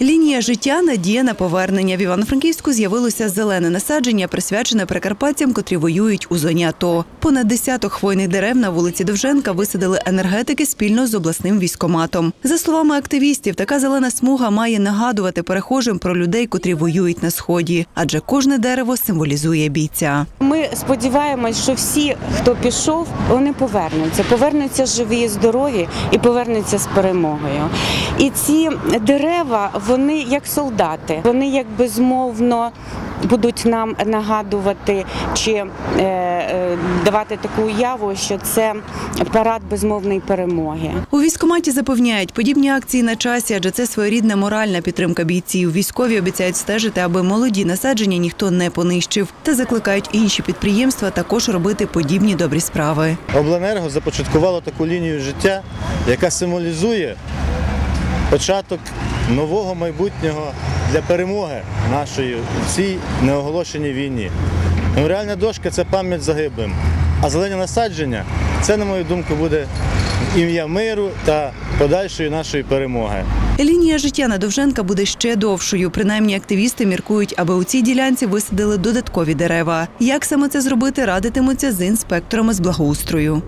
Лінія життя надія на повернення. В Івано-Франківську з'явилося зелене насадження, присвячене прикарпатцям, котрі воюють у зоні АТО. Понад десяток хвойних дерев на вулиці Довженка висадили енергетики спільно з обласним військоматом. За словами активістів, така зелена смуга має нагадувати перехожим про людей, котрі воюють на сході, адже кожне дерево символізує бійця. Ми сподіваємось, що всі, хто пішов, вони повернуться. Повернуться живі, здорові і повернуться з перемогою. І ці дерева, вони як солдати, вони як безмовно будуть нам нагадувати чи е, е, давати таку уяву, що це парад безмовної перемоги. У військкоматі запевняють, подібні акції на часі, адже це своєрідна моральна підтримка бійців. Військові обіцяють стежити, аби молоді насадження ніхто не понищив, та закликають інші підприємства також робити подібні добрі справи. Обленерго започаткувало таку лінію життя, яка символізує початок нового майбутнього для перемоги нашої в цій неоголошеній війні. Меморіальна дошка це пам'ять загиблим, а зелені насадження це, на мою думку, буде ім'я миру та подальшої нашої перемоги. Лінія життя на Довженка буде ще довшою. Принаймні, активісти міркують, аби у цій ділянці висадили додаткові дерева. Як саме це зробити, радитимуться з інспекторами з благоустрою.